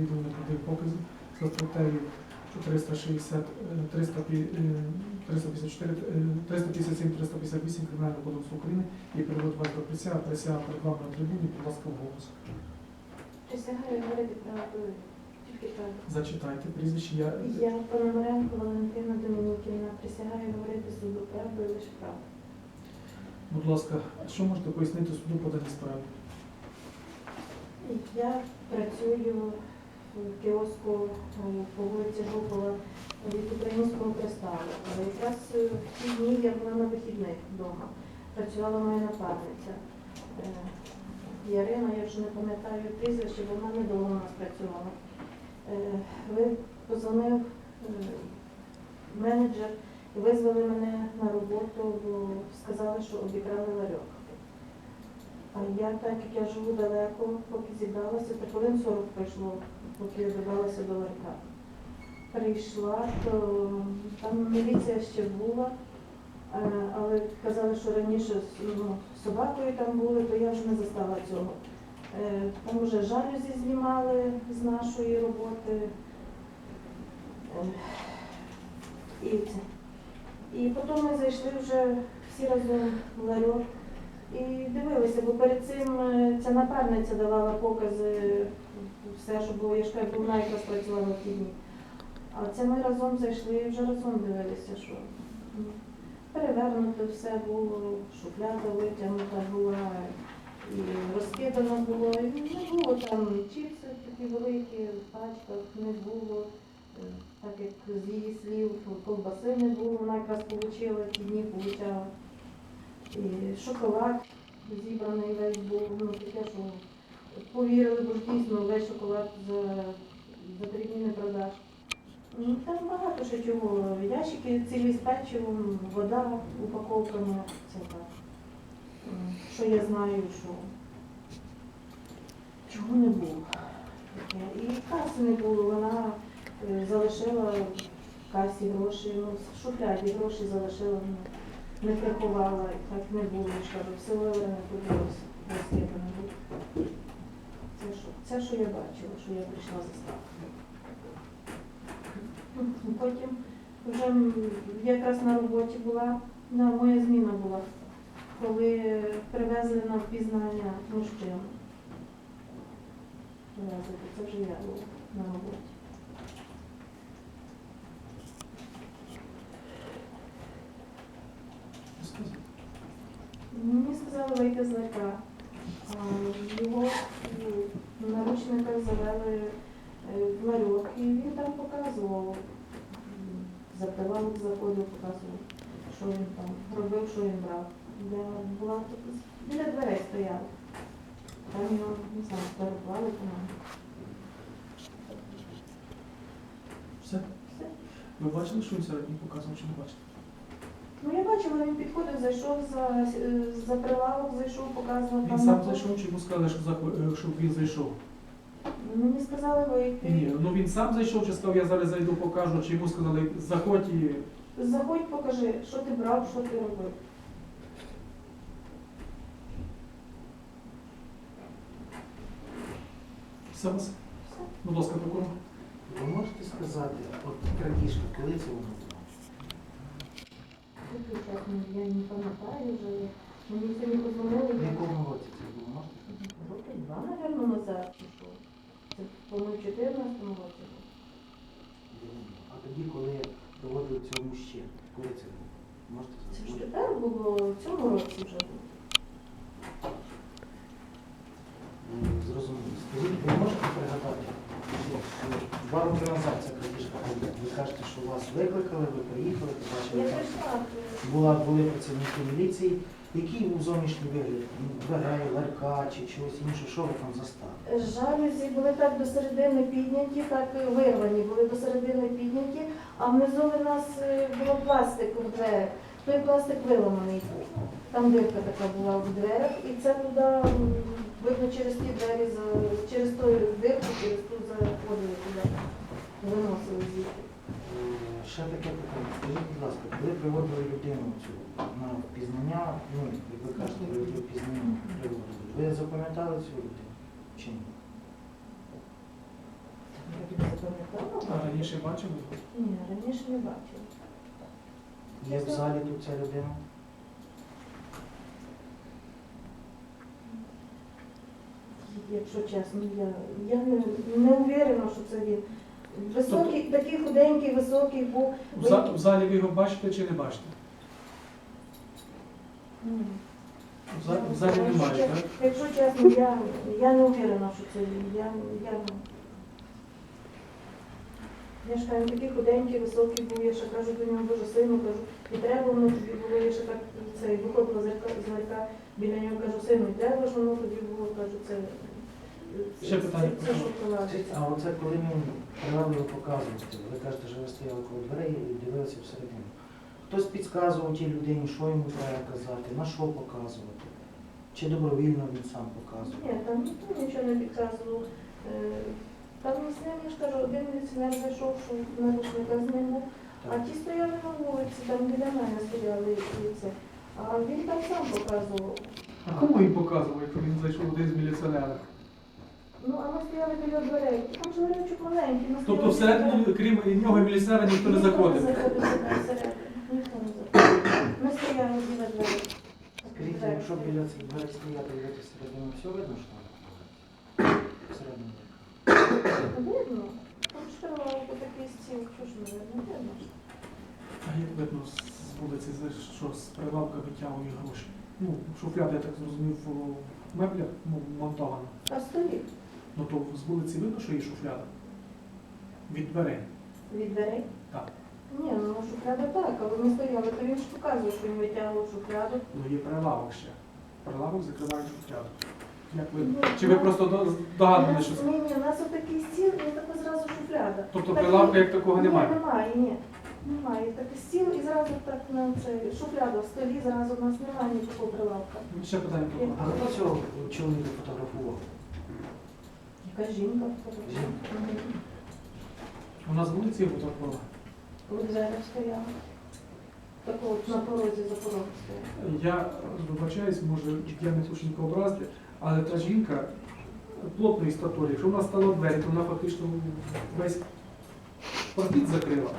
відповідно показів за статтею 460, е, 300, е, 354, е, 357, 358 Кримінального кодексу України і перевод вас до присяги, присяга перед вами на трибуні, будь ласка, в голос. Присягаю говорити правду, тільки правду. Зачитайте прізвище, я Я Пономаренко Валентина Домініківна присягаю говорити суду правду і лише правду. Будь ласка, що можете пояснити суду по даній справі? Я працюю кіоску е, по вулиці Жукова від українського кристалу. Але якраз е, в ті дні я була на вихідних вдома. Працювала моя напарниця. Е, Ярина, я вже не пам'ятаю прізвище, бо вона недовго у нас працювала. Ви позвонив менеджер визвали мене на роботу, бо сказали, що обікрали ларьок. А я, так як я живу далеко, поки зібралася, то хвилин 40 пройшло, поки я добралася до ларька. Прийшла, то там міліція ще була, е, але казали, що раніше ну, з собакою там були, то я вже не застала цього. Е, Там вже жалюзі знімали з нашої роботи. І, і потім ми зайшли вже всі разом в ларьок. І дивилися, бо перед цим е, ця напарниця давала покази, все, що було, я ж кажу, вона якраз працювала в ті дні. А це ми разом зайшли і вже разом дивилися, що ну, перевернуто все було, шухляда витягнута була, і розкидано було. І не було там чіпси такі великі, в пачках не було. Е, Так як з її слів, ковбаси не було, вона якраз отримала, ті дні получала. Шоколад зібраний весь був, ну таке, що повірили, бо ж дійсно весь шоколад за, за три дні не продаж. Ну, Там багато ще чого. Ящики цілі з печивом, вода упаковками, це так. Що я знаю, що чого не було. І каси не було, вона е, залишила в касі гроші, ну, в шухляді гроші залишила. Ну, не приховала, так не було, я ж кажу, все виверне подивилося, розкидане було. Це що, це, що я бачила, що я прийшла застала. Потім вже якраз на роботі була, на, моя зміна була, коли привезли на впізнання мужчину. Це вже я була на роботі. Мені сказали вийти з ларька. Його в наручниках завели е, в ларьок, і він там показував, м, за прилавок заходив, показував, що він там робив, що він брав. Я була біля дверей стояла. Там його, не знаю, переклали мене. Все? Все. Ви бачили, що він середній показував, чи не бачите? Бачила, він підходив, зайшов за, за прилавок, зайшов, показував Він там. сам зайшов, чи йому сказали, що, щоб він зайшов? Мені сказали вийти. Ні, ну він сам зайшов, чи сказав, я зараз зайду покажу, чи йому сказали, заходь і Заходь, покажи, що ти брав, що ти робив. все вас. Все. Будь ласка, прокурор. Ви можете сказати, от крадіжка, коли це воно ну, я не пам'ятаю вже. Мені сьогодні позвонили. В якому році це було? Можете? Роки два, напевно, назад пішло. Це, по-моєму, в 14 році. А тоді, коли мужчину, коли це було? Можете Це ж тепер було, в цьому році вже була, були працівники міліції. Який був зовнішній вигляд? Дверей, ларька чи чогось іншого? Що ви там застали? Жалюзі були так до середини підняті, так вирвані, були до середини підняті, а внизу у нас е, було пластик у дверях. Той пластик виламаний. Там дирка така була в дверях, і це туди, видно, через ті двері, через ту дирку, через ту заходили туди, виносили звідти. Ще таке питання. Скажіть, будь ласка, коли приводили людину цю на впізнання, ну, як ви кажете, ви її впізнання приводили, ви запам'ятали цю людину? Чи ні? раніше бачили? Ні, раніше не бачила. Є в залі тут ця людина? Якщо чесно, я, я не, не уверена, що це він. Високий, такий худенький, високий був. В, за, в залі ви його бачите чи не бачите? Ні. В залі, в залі немає, так? Якщо чесно, я, я не уверена, що це він. Я, я, я ж кажу, такий худенький, високий був, я ще кажу до нього дуже сильно, кажу, і треба воно тобі було, я ще так цей виходила з зерка біля нього, кажу, сину, і треба ж воно тобі було, кажу, це, Ще питання, це, це шоколад. А оце коли він його показувати, ви кажете, що ви стояли коло дверей і дивилися всередину. Хтось підказував тій людині, що йому треба казати, на що показувати. Чи добровільно він сам показував? Ні, там ніхто нічого не підказував. Е, Там з ним, я ж кажу, один міліціонер зайшов, що наручника з ним був, а ті стояли на вулиці, там біля мене стояли і це. А він там сам показував. А кому він показував, як він зайшов один з міліціонерів? Ну, а ми стояли біля дверей. Там ж ларючок маленький. ми Тобто стояли біля крім нього міліціонера, ніхто не заходив. Ніхто не заходив всередину. Ніхто не заходив. Ми стояли біля дверей. Скажіть, якщо біля цих дверей стояти дивитися всередину, все видно, що там? Всередину. Видно. Там ж треба такий стіл, що ж не видно, видно. ж. А як видно з з вулиці, з- що з прилавка витягує гроші? Ну, шуфляда, я так зрозумів, у меблях ну, монтована. А столі Ну то з вулиці видно, що є шуфляда? Від дверей. від дверей? Так. Ні, ну шухляда так, але ми стояли, то він ж показує, що він витягував шухляду. Ну є прилавок ще. Прилавок закриває шуфляду. Як видно? Ну, Чи ви ну, просто догадували, що це? Ні, ні, у нас отакий стіл і така зразу шухляда. Тобто Так, прилавка як такого Ні, немає? Немає, ні. Немає. Такий стіл і зразу так на це шухляда в столі, зразу у нас немає ніякого прилавка. Ще питання Є. А такого. хто цього чоловіка фотографував? Яка жінка? Жінка. У нас вулиці. У дверях стояла. Такого на порозі за порогом стояла. Я вибачаюсь, може, я не нікого образити, але та жінка плотної статури, якщо вона стала двері, то вона фактично весь паркіт закрила.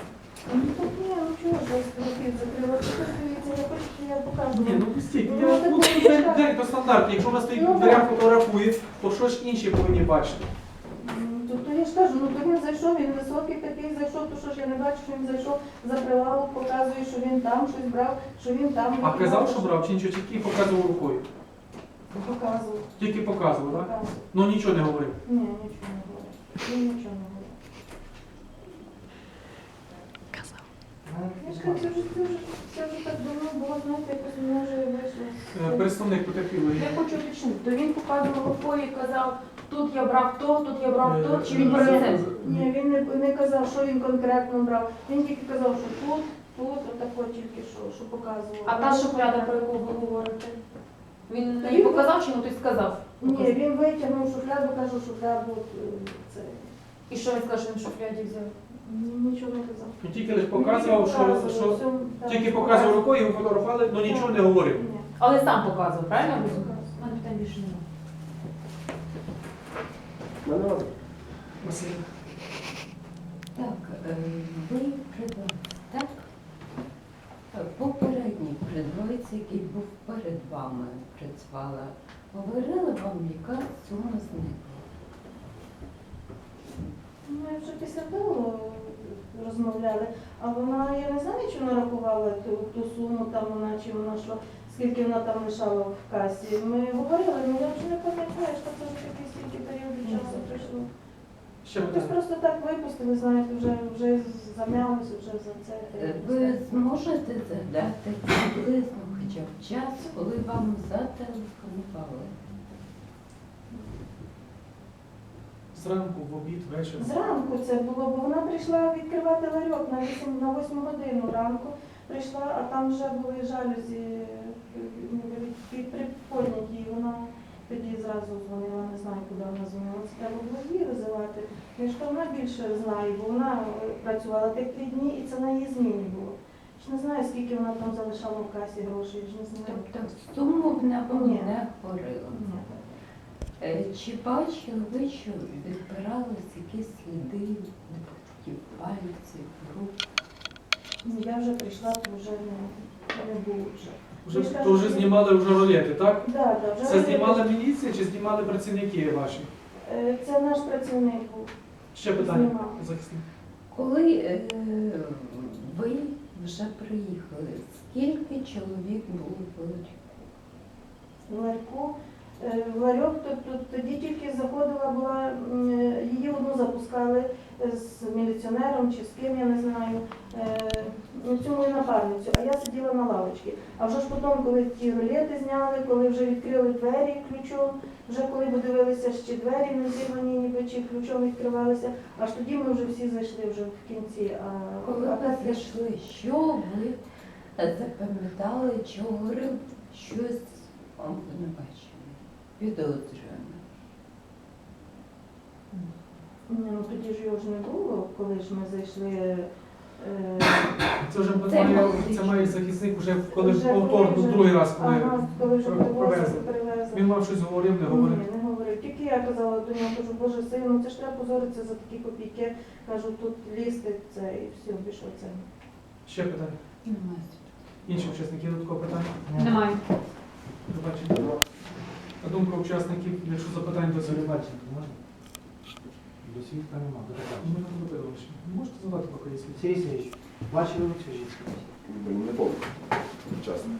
Ну ні, ну ну пустіть, Ну, я ну, це ж двері то стандартні. Якщо вона стоїть Ну, дверях фотографує, то що ж інші повинні бачити? М, То, то я ж кажу, ну то він зайшов, він високий такий зайшов, то що ж я не бачу, що він зайшов за прилавок, показує, що він там щось брав, що він там. А казав, що брав, чи нічого, тільки показував рукою. Показував. Тільки показував, так? показував. Ну нічого не говорив. Ні, нічого не говорив. Він нічого не говорив. Ну, Я ж кажу, це вже, це вже, це вже так давно було, знаєте, якось мене вже вийшло. Е, Представник потерпілої. Я хочу уточнити, то він показував рукою і казав, тут я брав то, тут я брав Е, то, чи він Ні, це? Ні, він не, не казав, що він конкретно брав. Він тільки казав, що тут, тут, отако тільки що, що показував. А та шухляда, про яку ви говорите? Він не він- показав, чи йому хтось сказав? Ні, він витягнув шухляду, кажу, шухляду от, е, це. І що він сказав, що він в шухляді взяв? Ні, Нічого не казав. Тільки лише показував, що, Показував, що всьому, так, тільки показував рукою, його фотографували, але нічого не говорив. Ні. Але сам показував, правильно? Сам У показував. мене питань більше немає. Василь. Так, е, ви придбали, так? Е, Попередній придбавець, який був перед вами, працювала, говорила вам, яка сума зникла. Ми вже після того розмовляли, а вона, я не знаю, чи вона рахувала ту, ту суму, там вона, чи вона що, скільки вона там лишала в касі. Ми говорили, ну я вже не пам'ятаю, що це вже такий стільки період часу пройшло. Ще Якось питання. просто так випустили, знаєте, вже, вже зам'ялося, вже за це. Е, Ви зможете згадати приблизно хоча б час, коли вам зателефонували? Зранку, в обід, ввечері. Зранку це було, бо вона прийшла відкривати ларьок на 8, на 8 годину ранку. Прийшла, а там вже були жалюзі від, від і вона тоді зразу дзвонила, не знаю, куди вона дзвонила. Це треба було її визивати. Я ж вона більше знає, бо вона е, працювала тих три дні, і це на її зміні було. ж не знаю, скільки вона там залишала в касі грошей, ж не знаю. Тобто суму вона не говорила. Е, Чи бачили ви, що відбирались якісь сліди відбитків пальців? вже прийшла, то вже не, не було вже. Вже, то вже знімали вже ролети, так? Да, да, вже Це знімала міліція чи знімали працівники ваші? Е, Це наш працівник був. Ще питання, захисник. Коли е, ви вже приїхали, скільки чоловік було в Ларьку? в ларьку. Е, ларьок то, то, тоді тільки заходила була, е, її одну запускали з міліціонером чи з ким, я не знаю, е, ну, цю мою напарницю, а я сиділа на лавочці. А вже ж потім, коли ті ролети зняли, коли вже відкрили двері ключом, вже коли подивилися, ще двері не зірвані, ніби чи ключом відкривалися, аж тоді ми вже всі зайшли вже в кінці. А, Коли а ви так зайшли, що ви запам'ятали, що говорив щось обвинувачене, підозрюване? Ні, ну тоді ж його ж не було, коли ж ми зайшли. Е, Це вже Це має, молодий це має захисник вже коли Вже повтор, коли вже- другий раз, коли Ага, коли вже привозили, привезли. привезли. він вам щось говорив, не говорив. Ні, не говорив. Тільки я казала до нього, кажу, боже сину, ну це ж треба позоритися за такі копійки. Кажу, тут лізти це і все, більше це. Ще питання. Немає. Інші учасники є додаткового питання? Немає. До. На думку учасників, якщо запитань до. Телебачення можна? До свідка нема, до Ми не робили ще. Можете задати поки є світ. Сергій Сергійович, бачили ви цю жінку? Не помню. Чесно.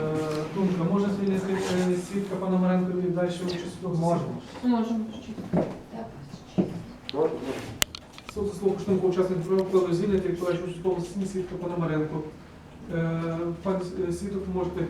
Е, Думка, можна звільнити е, свідка пана Маренко і далі участь Можна. Можемо. Честь. Можна? Суд за слово думку учасник правил звільнити, як товариш участь у засіданні свідка Пономаренко. Е, Пан е, свідок, ви можете